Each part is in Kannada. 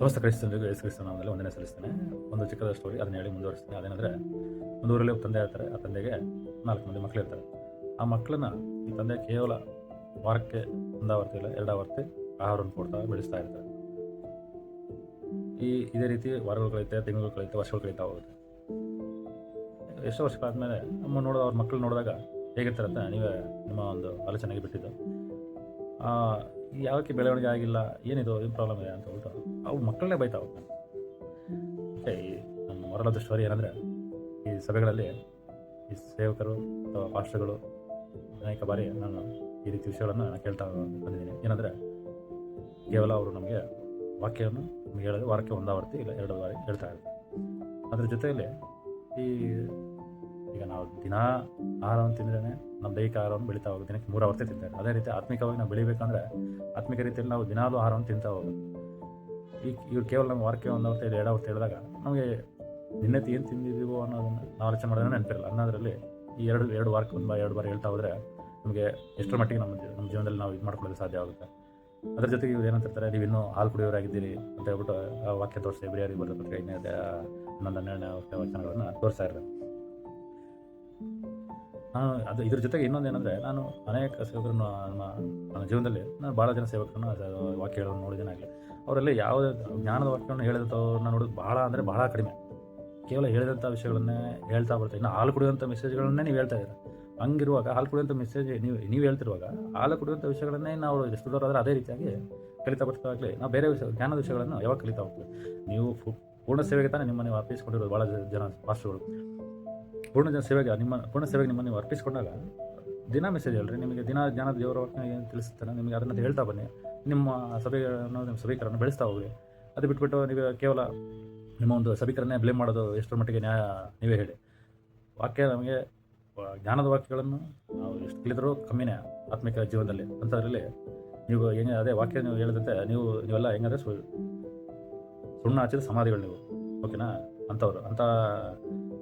ಸಮಸ್ತ ಕ್ರೈಸ್ತನಿಗೂ ಯೇಸು ಕ್ರಿಸ್ತನ ನಾಮದಲ್ಲಿ ಒಂದನೇ ಸಲ್ಲಿಸ್ತೇನೆ. ಒಂದು ಚಿಕ್ಕದ ಸ್ಟೋರಿ ಅದನ್ನ ಹೇಳಿ ಮುಂದುವರಿಸ್ತೀನಿ. ಅದೇನೆಂದರೆ, ಒಂದು ಊರಲ್ಲಿ ತಂದೆ ಇರ್ತಾರೆ. ಆ ತಂದೆಗೆ ನಾಲ್ಕು ಮಂದಿ ಮಕ್ಕಳು ಇರ್ತಾರೆ. ಆ ಮಕ್ಕಳನ್ನ ಈ ತಂದೆ ಕೇವಲ ವಾರಕ್ಕೆ ಒಂದಾವರ್ತಿ ಇಲ್ಲ, ಎರಡಾವರ್ತಿ ಆಹಾರವನ್ನು ಕೊಡ್ತಾ ಬೆಳೆಸ್ತಾ ಇರ್ತಾರೆ. ಈ ಇದೇ ರೀತಿ ವಾರಗಳು ಕಳೀತೆ ತಿಂಗಳು ಕಳೀತೆ ವರ್ಷಗಳು ಕಳೀತಾ ಹೋಗುತ್ತೆ. ಎಷ್ಟೋ ವರ್ಷಗಳಾದಮೇಲೆ ನಮ್ಮ ನೋಡೋ ಅವ್ರ ಮಕ್ಕಳು ನೋಡಿದಾಗ ಹೇಗಿರ್ತಾರೆ ಅಂತ ನೀವೇ ನಿಮ್ಮ ಒಂದು ಆಲೋಚನೆಗೆ ಬಿಟ್ಟಿದ್ದು. ಯಾಕೆ ಬೆಳವಣಿಗೆ ಆಗಿಲ್ಲ, ಏನಿದು, ಏನು ಪ್ರಾಬ್ಲಮ್ ಇದೆ ಅಂತ ಹೇಳ್ಬಿಟ್ಟು ಅವು ಮಕ್ಕಳನ್ನೇ ಬೈತಾ ಹೋಗ್ತಾನೆ ಓಕೆ ಈ ನಮ್ಮ ಮೊರಲ್ ಆಫ್ ಸ್ಟೋರಿ ಏನಂದರೆ, ಈ ಸಭೆಗಳಲ್ಲಿ ಈ ಸೇವಕರು ಅಥವಾ ಪಾಸ್ಟರ್ಗಳು ಅನೇಕ ಬಾರಿ ನಾನು ಈ ರೀತಿ ವಿಷಯಗಳನ್ನು ನಾನು ಕೇಳ್ತಾ ಬಂದಿದ್ದೀನಿ. ಏನಂದರೆ, ಕೇವಲ ಅವರು ನಮಗೆ ವಾಕ್ಯವನ್ನು ನಮಗೆ ಹೇಳೋದು ವಾರಕ್ಕೆ ಒಂದಾವರ್ತಿ ಇಲ್ಲ ಎರಡು ಬಾರಿ ಹೇಳ್ತಾ ಇದ್ದಾರೆ ಅದ್ರ ಜೊತೆಯಲ್ಲಿ ಈ ಈಗ ನಾವು ದಿನ ಆಹಾರವನ್ನು ತಿಂದ್ರೆ ನಮ್ಮ ದೈಹಿಕ ಆಹಾರವನ್ನು ಬೆಳೀತಾ ಹೋಗೋದು. ದಿನಕ್ಕೆ ಮೂರು ಆವರ್ತಿ ತಿಂತಾರೆ. ಅದೇ ರೀತಿ ಆತ್ಮಿಕವಾಗಿ ನಾವು ಬೆಳಿಬೇಕಂದ್ರೆ ಆತ್ಮಿಕ ರೀತಿಯಲ್ಲಿ ನಾವು ದಿನಾಲೂ ಆಹಾರವನ್ನು ತಿಂತಾ ಹೋಗೋದು. ಈಗ ಇವ್ರು ಕೇವಲ ನಮ್ಮ ವಾರಕ್ಕೆ ಒಂದು ಇಲ್ಲ ಎರಡು ಆವರ್ತಿ ಹೇಳಿದಾಗ ನಮಗೆ ನಿನ್ನೆ ಏನು ತಿಂದಿದ್ದೀವೋ ಅನ್ನೋದನ್ನು ನಾವು ಆಲೋಚನೆ ಮಾಡೋದನ್ನ ನೆನಪಿರಲ್ಲ. ಅನ್ನೋದರಲ್ಲಿ ಈ ಎರಡು ಎರಡು ವಾರಕ್ಕೆ ಒಂದು ಎರಡು ಬಾರಿ ಹೇಳ್ತಾ ಹೋದರೆ ನಮಗೆ ಎಷ್ಟರ ಮಟ್ಟಿಗೆ ನಮ್ಮ ನಮ್ಮ ಜೀವನದಲ್ಲಿ ನಾವು ಇದು ಮಾಡ್ಕೊಳ್ಳೋದು ಸಾಧ್ಯ ಆಗುತ್ತೆ. ಅದ್ರ ಜೊತೆಗೆ ಇವ್ರು ಏನಂತಿರ್ತಾರೆ ನೀವು ಇನ್ನೂ ಹಾಲು ಕುಡಿಯೋರಾಗಿದ್ದೀರಿ ಅಂತ ಹೇಳ್ಬಿಟ್ಟು ಆ ವಾಕ್ಯ ತೋರಿಸಿ ಬಿರಿಯಾರಿ ಬರೆದ ಇನ್ನೇ ಹನ್ನೊಂದು, ಹನ್ನೆರಡನೇ ವಚನಗಳನ್ನು ತೋರಿಸ್ತಾ ಇರ್ತಾರೆ ನಾನು ಅದು ಇದ್ರ ಜೊತೆಗೆ ಇನ್ನೊಂದು ಏನಂದರೆ ನಾನು ಅನೇಕ ಸೇವಕರನ್ನು, ನಮ್ಮ, ನನ್ನ ಜೀವನದಲ್ಲಿ ನಾನು ಭಾಳ ಜನ ಸೇವಕರನ್ನು ವಾಕ್ಯಗಳನ್ನು ವಾಕ್ಯ ಹೇಳೋದು ನೋಡಿದ್ದೇನೆ ಆಗಲಿ, ಅವರಲ್ಲಿ ಯಾವುದೇ ಜ್ಞಾನದ ವಾಕ್ಯವನ್ನು ಹೇಳಿದಂಥವ್ರನ್ನ ನೋಡೋದು ಭಾಳ ಅಂದರೆ ಭಾಳ ಕಡಿಮೆ. ಕೇವಲ ಹೇಳಿದಂಥ ವಿಷಯಗಳನ್ನೇ ಹೇಳ್ತಾ ಬರ್ತಾರೆ ಇನ್ನು ಹಾಲು ಕುಡಿಯುವಂಥ ಮೆಸೇಜ್ಗಳನ್ನೇ ನೀವು ಹೇಳ್ತಾ ಇದ್ದೀರ? ಹಂಗಿರುವಾಗ, ಹಾಲು ಕುಡಿಯುವಂಥ ಮೆಸೇಜ್ ನೀವು ನೀವು ಹೇಳ್ತಿರುವಾಗ ಹಾಲು ಕುಡಿಯುವಂಥ ವಿಷಯಗಳನ್ನೇ ನಾವು ಎಷ್ಟು ದೂರ ಅದೇ ರೀತಿಯಾಗಿ ಕಲಿತಾ ಬರ್ತಾಗಲಿ ನಾವು ಬೇರೆ ವಿಷಯ, ಜ್ಞಾನದ ವಿಷಯಗಳನ್ನು ಯಾವಾಗ ಕಲಿತಾ ಹೋಗ್ತೀವಿ? ನೀವು ಪೂರ್ಣ ಸೇವೆಗೆ ತಾನೇ ನಿಮ್ಮನ್ನು ಅರ್ಪಿಸ್ಕೊಂಡಿರೋದು ಭಾಳ ಜನ ಪಾಸ್ಟರ್ಗಳು ಪೂರ್ಣ ಜನ ಸೇವೆಗೆ ನಿಮ್ಮ, ಪೂರ್ಣ ಸೇವೆಗೆ ನಿಮ್ಮನ್ನು ನೀವು ಅರ್ಪಿಸಿಕೊಂಡಾಗ ದಿನ ಮೆಸೇಜ್ ಹೇಳ್ರಿ. ನಿಮಗೆ ದಿನ ಜ್ಞಾನದ ದೇವರ ವಾಕ್ಯ ಏನು ತಿಳಿಸ್ತಾರೆ ನಿಮಗೆ ಅದನ್ನು ಹೇಳ್ತಾ ಬನ್ನಿ. ನಿಮ್ಮ ಸಭೆಗಳನ್ನು ನಿಮ್ಮ ಸಭೀಕರನ್ನು ಬೆಳೆಸ್ತಾ ಹೋಗಿ ಅದು ಬಿಟ್ಬಿಟ್ಟು ನೀವು ಕೇವಲ ನಿಮ್ಮ ಒಂದು ಸಭೀಕರನ್ನೇ ಬ್ಲೇಮ್ ಮಾಡೋದು ಎಷ್ಟರ ಮಟ್ಟಿಗೆ ನ್ಯಾಯ ನೀವೇ ಹೇಳಿ. ವಾಕ್ಯ ನಮಗೆ, ಜ್ಞಾನದ ವಾಕ್ಯಗಳನ್ನು ನಾವು ಎಷ್ಟು ತಿಳಿದರೂ ಕಮ್ಮಿನೇ ಆತ್ಮಿಕ ಜೀವನದಲ್ಲಿ. ಅಂಥದ್ರಲ್ಲಿ ನೀವು ಹೆಂಗೆ, ಅದೇ ವಾಕ್ಯ ನೀವು ಹೇಳಿದಂತೆ ನೀವು, ನೀವೆಲ್ಲ ಹೆಂಗಂದ್ರೆ ಸುಣ್ಣ ಹಚ್ಚಿದ ಸಮಾಧಿಗಳು ನೀವು. ಓಕೆನಾ ಅಂಥವ್ರು, ಅಂಥ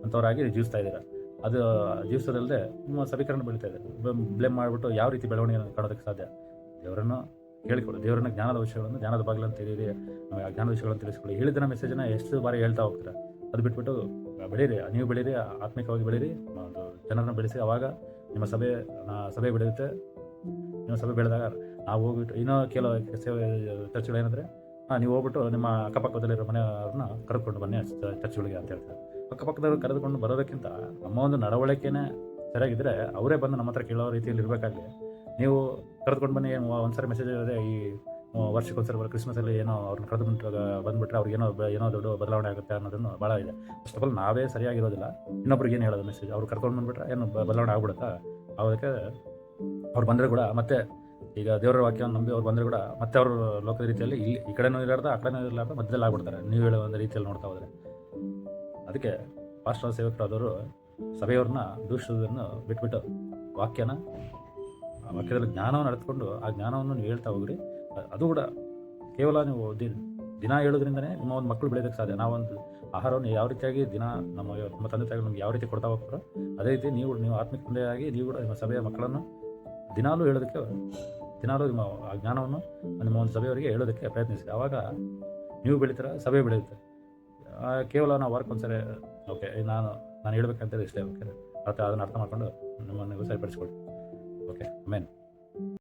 ಅಂಥವ್ರಾಗಿ ಜೀವಿಸ್ತಾ ಇದ್ದೀರಾ. ಅದು ಜೀವಿಸೋದಲ್ಲದೆ ನಿಮ್ಮ ಸಭೀಕರಣ ಬೆಳೀತಾ ಇದೆ. ಬ್ಲೇಮ್ ಮಾಡಿಬಿಟ್ಟು ಯಾವ ರೀತಿ ಬೆಳವಣಿಗೆಯನ್ನು ಕಾಣೋದಕ್ಕೆ ಸಾಧ್ಯ? ದೇವರನ್ನು ಹೇಳಿಕೊಡು ದೇವರನ್ನ ಜ್ಞಾನದ ವಿಷಯಗಳನ್ನು, ಜ್ಞಾನದ ಬಾಗಿಲನ್ನು ಆ ಜ್ಞಾನದ ವಿಷಯಗಳನ್ನು ತಿಳಿಸ್ಕೊಳ್ಳಿ. ಹೇಳಿದ ಮೆಸೇಜನ್ನ ಎಷ್ಟು ಬಾರಿ ಹೇಳ್ತಾ ಹೋಗ್ತೀರ? ಅದು ಬಿಟ್ಬಿಟ್ಟು ಬೆಳೀರಿ. ನೀವು ಬೆಳೀರಿ, ಆತ್ಮಿಕವಾಗಿ ಬೆಳೀರಿ. ಒಂದು ಜನರನ್ನು ಬೆಳೆಸಿ ಅವಾಗ ನಿಮ್ಮ ಸಭೆ ಸಭೆ ಬೆಳೆಯುತ್ತೆ. ನಿಮ್ಮ ಸಭೆ ಬೆಳೆದಾಗ ನಾವು ಹೋಗ್ಬಿಟ್ಟು ಇನ್ನೂ ಕೆಲವು ಸೇವೆ ಚರ್ಚ್ಗಳು ಏನಂದರೆ ಹಾಂ ನೀವು ಹೋಗ್ಬಿಟ್ಟು ನಿಮ್ಮ ಅಕ್ಕಪಕ್ಕದಲ್ಲಿರೋ ಮನೆಯವ್ರನ್ನ ಕರ್ಕೊಂಡು ಬನ್ನಿ ಚರ್ಚ್ಗಳಿಗೆ ಅಂತ ಹೇಳ್ತಾರೆ. ಅಕ್ಕಪಕ್ಕದವ್ರು ಕರೆದುಕೊಂಡು ಬರೋದಕ್ಕಿಂತ ನಮ್ಮ ಒಂದು ನಡವಳಿಕೆನೇ ಸರಿಯಾಗಿದ್ದರೆ ಅವರೇ ಬಂದು ನಮ್ಮ ಹತ್ರ ಕೇಳೋ ರೀತಿಯಲ್ಲಿ ಇರಬೇಕಾಗಲಿ ನೀವು ಕರೆದುಕೊಂಡು ಬನ್ನಿ ಒಂದು- ಒಂದ್ಸರಿ ಮೆಸೇಜ್ ಇದೆ ಈ ವರ್ಷಕ್ಕೊಂದ್ಸರಿ ಬರೋ ಕ್ರಿಸ್ಮಸಲ್ಲಿ ಏನೋ ಅವ್ರನ್ನ ಕರೆದುಬಿಟ್ಟು ಬಂದುಬಿಟ್ರೆ ಅವ್ರಿಗೆ ಏನೋ ಏನೋ ದೊಡ್ಡ ಬದಲಾವಣೆ ಆಗುತ್ತೆ ಅನ್ನೋದನ್ನು ಭಾಳ ಇದೆ. ಫಸ್ಟ್ ಆಫ್ ಆಲ್ ನಾವೇ ಸರಿಯಾಗಿರೋದಿಲ್ಲ. ಇನ್ನೊಬ್ರಿಗೆ ಏನು ಹೇಳೋದು ಮೆಸೇಜ್ ಅವ್ರು ಕರ್ಕೊಂಡು ಬಂದುಬಿಟ್ರೆ ಏನು ಬದಲಾವಣೆ ಆಗ್ಬಿಡುತ್ತಾ? ಅದಕ್ಕೆ ಅವ್ರು ಬಂದರೆ ಕೂಡ ಮತ್ತೆ ಈಗ ದೇವರ ವಾಕ್ಯವನ್ನು ನಂಬಿ ಅವ್ರು ಬಂದರೆ ಕೂಡ ಮತ್ತೆ ಅವರು ಲೋಕದ ರೀತಿಯಲ್ಲಿ ಇಲ್ಲಿ ಈ ಕಡೆನೂ ಇರಲಾರ್ದ, ಆ ಕಡೆನೂ ಇರಲಾರ್ದ, ಮಧ್ಯದಲ್ಲಿ ಆಗ್ಬಿಡ್ತಾರೆ. ನೀವು ಹೇಳೋ ಒಂದು ರೀತಿಯಲ್ಲಿ ನೋಡ್ತಾ ಹೋದರೆ. ಅದಕ್ಕೆ ಪಾಸ್ಟರ್ ಸೇವಕರಾದವರು ಸಭೆಯವ್ರನ್ನ ದೂಷಿಸೋದನ್ನು ಬಿಟ್ಬಿಟ್ಟು ವಾಕ್ಯನ, ಆ ವಾಕ್ಯದಲ್ಲಿ ಜ್ಞಾನವನ್ನು ನಡೆದುಕೊಂಡು ಆ ಜ್ಞಾನವನ್ನು ನೀವು ಹೇಳ್ತಾ ಹೋಗ್ರಿ. ಅದು ಕೂಡ ಕೇವಲ ನೀವು ದಿನ ದಿನ ಹೇಳೋದ್ರಿಂದನೇ ನಿಮ್ಮ ಒಂದು ಮಕ್ಕಳು ಬೆಳೆಯೋದಕ್ಕೆ ಸಾಧ್ಯ. ನಾವೊಂದು ಆಹಾರವನ್ನು ಯಾವ ರೀತಿಯಾಗಿ ದಿನ ನಮ್ಮ ನಮ್ಮ ತಂದೆ ತಾಯಿ ನಮ್ಗೆ ಯಾವ ರೀತಿ ಕೊಡ್ತಾ ಹೋಗ್ತಾರೋ ಅದೇ ರೀತಿ ನೀವು ನೀವು ಆತ್ಮಿಕ ತಂದೆಯಾಗಿ ನೀವು ಕೂಡ ನಿಮ್ಮ ಸಭೆಯ ಮಕ್ಕಳನ್ನು ದಿನಾಲೂ ಹೇಳೋದಕ್ಕೆ, ದಿನಾಲೂ ನಿಮ್ಮ ಆ ಜ್ಞಾನವನ್ನು ನಿಮ್ಮ ಒಂದು ಸಭೆಯವರಿಗೆ ಹೇಳೋದಕ್ಕೆ ಪ್ರಯತ್ನಿಸಿ. ಆವಾಗ ನೀವು ಬೆಳೀತೀರ, ಸಭೆ ಬೆಳೆಯುತ್ತೆ. ಕೇವಲ ನಾವು ವರ್ಕ್ ಒಂದ್ಸರಿ ಓಕೆ ನಾನು ನಾನು ಹೇಳ್ಬೇಕಂತ ಇಷ್ಟೇ ಓಕೆ ಅರ್ಥ ಅದನ್ನು ಅರ್ಥ ಮಾಡ್ಕೊಂಡು ನಿಮ್ಮನ್ನು ಸರಿಪಡಿಸ್ಕೊಳ್ಳಿ ಓಕೆ ಆಮೇಲೆ